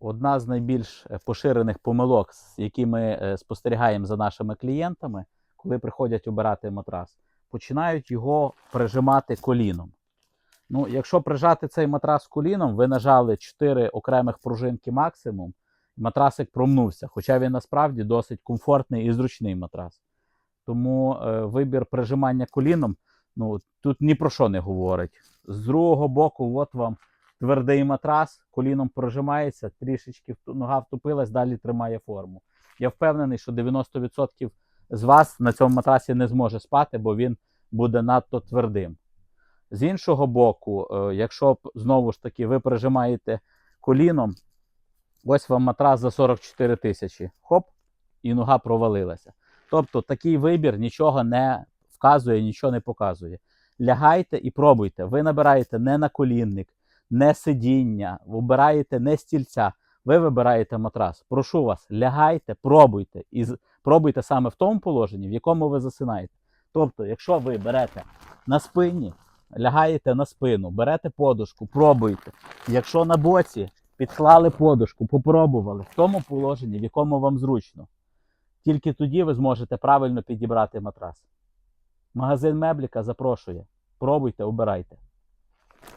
Одна з найбільш е, поширених помилок, які ми е, спостерігаємо за нашими клієнтами, коли приходять обирати матрас, починають його прижимати коліном. Ну, якщо прижати цей матрас коліном, ви нажали 4 окремих пружинки максимум, матрасик промнувся, хоча він насправді досить комфортний і зручний матрас. Тому е, вибір прижимання коліном ну, тут ні про що не говорить. З другого боку, от вам твердий матрас, коліном прожимається, трішечки нога втупилась, далі тримає форму. Я впевнений, що 90% з вас на цьому матрасі не зможе спати, бо він буде надто твердим. З іншого боку, е, якщо знову ж таки ви прижимаєте коліном, ось вам матрас за 44 тисячі. Хоп, і нога провалилася. Тобто такий вибір нічого не вказує, нічого не показує. Лягайте і пробуйте. Ви набираєте не наколінник, не сидіння, вибираєте не стільця. Ви вибираєте матрас. Прошу вас, лягайте, пробуйте. І пробуйте саме в тому положенні, в якому ви засинаєте. Тобто, якщо ви берете на спині, лягаєте на спину, берете подушку, пробуйте. Якщо на боці підклали подушку, попробували в тому положенні, в якому вам зручно. Тільки тоді ви зможете правильно підібрати матрас. Магазин Мебліка запрошує. Пробуйте, обирайте.